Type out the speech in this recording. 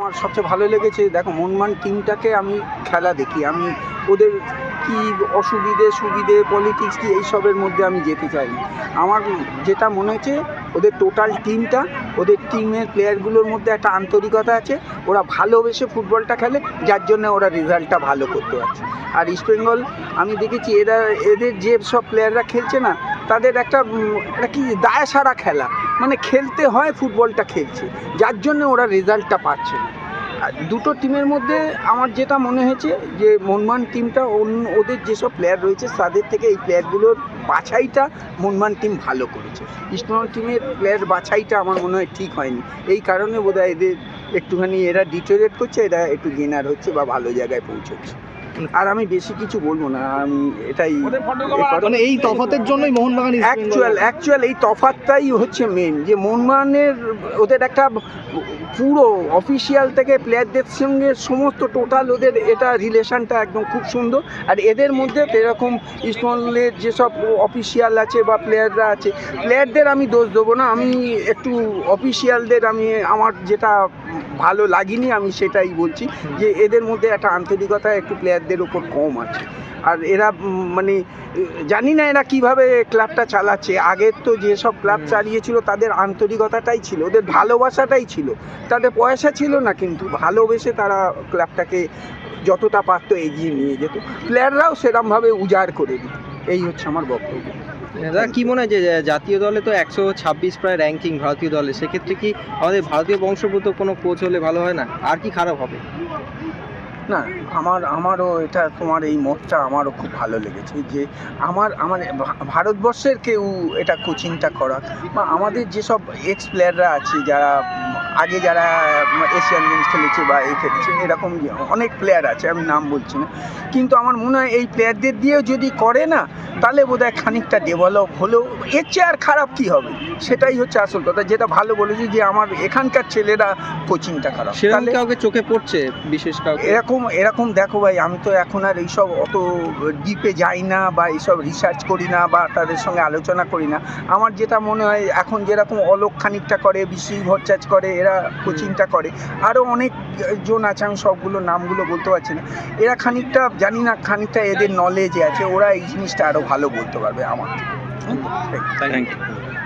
আমার সবচেয়ে ভালো লেগেছে, দেখো মনমান টিমটাকে আমি খেলা দেখি, আমি ওদের কি অসুবিধে সুবিধে পলিটিক্স কি এইসবের মধ্যে আমি যেতে চাই আমার যেটা মনে হচ্ছে, ওদের টোটাল টিমটা ওদের টিমের প্লেয়ারগুলোর মধ্যে একটা আন্তরিকতা আছে, ওরা ভালোবেসে ফুটবলটা খেলে, যার জন্য ওরা রেজাল্টটা ভালো করতে পারছে। আর ইস্টবেঙ্গল আমি দেখেছি, এরা, এদের যে সব প্লেয়াররা খেলছে না, তাদের একটা একটা কি দায় সারা খেলা। মানে খেলতে হয়, ফুটবলটা খেলছে। যার জন্য ওরা রেজাল্টটা পাচ্ছে না। দুটো টিমের মধ্যে আমার যেটা মনে হয়েছে যে, মনমান টিমটা অন্য, ওদের যেসব প্লেয়ার রয়েছে, তাদের থেকে এই প্লেয়ারগুলোর বাছাইটা মনমান টিম ভালো করেছে। ইস্টবেঙ্গল টিমের প্লেয়ার বাছাইটা আমার মনে হয় ঠিক হয়নি। এই কারণে বোধহয় এদের একটুখানি এরা ডিটোরেট করছে, এরা একটু গেনার হচ্ছে বা ভালো জায়গায় পৌঁছচ্ছে। আর আমি বেশি কিছু বলব না আমি এটাই মানে এই তফাতের জন্যই মোহনবাগান অ্যাকচুয়াল অ্যাকচুয়াল এই তফাতটাই হচ্ছে মেন যে মোহনবাগানের ওদের একটা পুরো অফিসিয়াল থেকে প্লেয়ারদের সঙ্গে সমস্ত টোটাল ওদের এটা রিলেশনটা একদম খুব সুন্দর। আর এদের মধ্যে এরকম ইস্টবেঙ্গলের যেসব অফিসিয়াল আছে বা প্লেয়াররা আছে প্লেয়ারদের আমি দোষ দেবো না আমি একটু অফিসিয়ালদের আমি আমার যেটা ভালো লাগেনি আমি সেটাই বলছি যে এদের মধ্যে একটা আন্তরিকতা একটু প্লেয়ারদের ওপর কম আছে। আর এরা মানে জানি না এরা কীভাবে ক্লাবটা চালাচ্ছে। আগের তো যেসব ক্লাব চালিয়েছিল তাদের আন্তরিকতাটাই ছিল ওদের ভালোবাসাটাই ছিল। তাদের পয়সা ছিল না কিন্তু ভালোবেসে তারা ক্লাবটাকে যতটা পারতো এগিয়ে নিয়ে যেত। প্লেয়াররাও সেরমভাবে উজাড় করে দিত। এই হচ্ছে আমার বক্তব্য। দাদা, কি মনে হয় যে জাতীয় দলে তো একশো ছাব্বিশ প্রায় র্যাঙ্কিং ভারতীয় দলে, সেক্ষেত্রে কি আমাদের ভারতীয় বংশোদ্ভূত কোনো কোচ হলে ভালো হয় না? আর কি খারাপ হবে? না, আমার, আমারও এটা তোমার এই মতটা আমারও খুব ভালো লেগেছে যে, আমার আমার ভারতবর্ষের কেউ এটা কোচিংটা করা বা আমাদের যেসব এক্স প্লেয়াররা আছে, যারা আগে যারা এশিয়ান গেমস খেলেছে বা এই খেলেছে, এরকম অনেক প্লেয়ার আছে, আমি নাম বলছি না। কিন্তু আমার মনে হয় এই প্লেয়ারদের দিয়েও যদি করে না তাহলে বোধহয় খানিকটা ডেভেলপ হলেও এর চেয়ে আর খারাপ কী হবে? সেটাই হচ্ছে আসল কথা। যেটা ভালো বলেছি যে আমার এখানকার ছেলেরা কোচিংটা খারাপ। তাহলে কাউকে চোখে পড়ছে বিশেষ কাউকে? এরকম এরকম দেখো ভাই আমি তো এখন আর এইসব অত ডিপে যাই না বা এইসব রিসার্চ করি না বা তাদের সঙ্গে আলোচনা করি না। আমার যেটা মনে হয় এখন যেরকম অলোক খানিকটা করে বিশ্ব ভট্টাচ করে এরা কোচিংটা করে। আরও অনেক জন আছে আমি সবগুলো নামগুলো বলতে পারছি না। এরা খানিকটা জানি না খানিকটা এদের নলেজ আছে। ওরা এই জিনিসটা আরও ভালো বলতে পারবে আমার। Thank you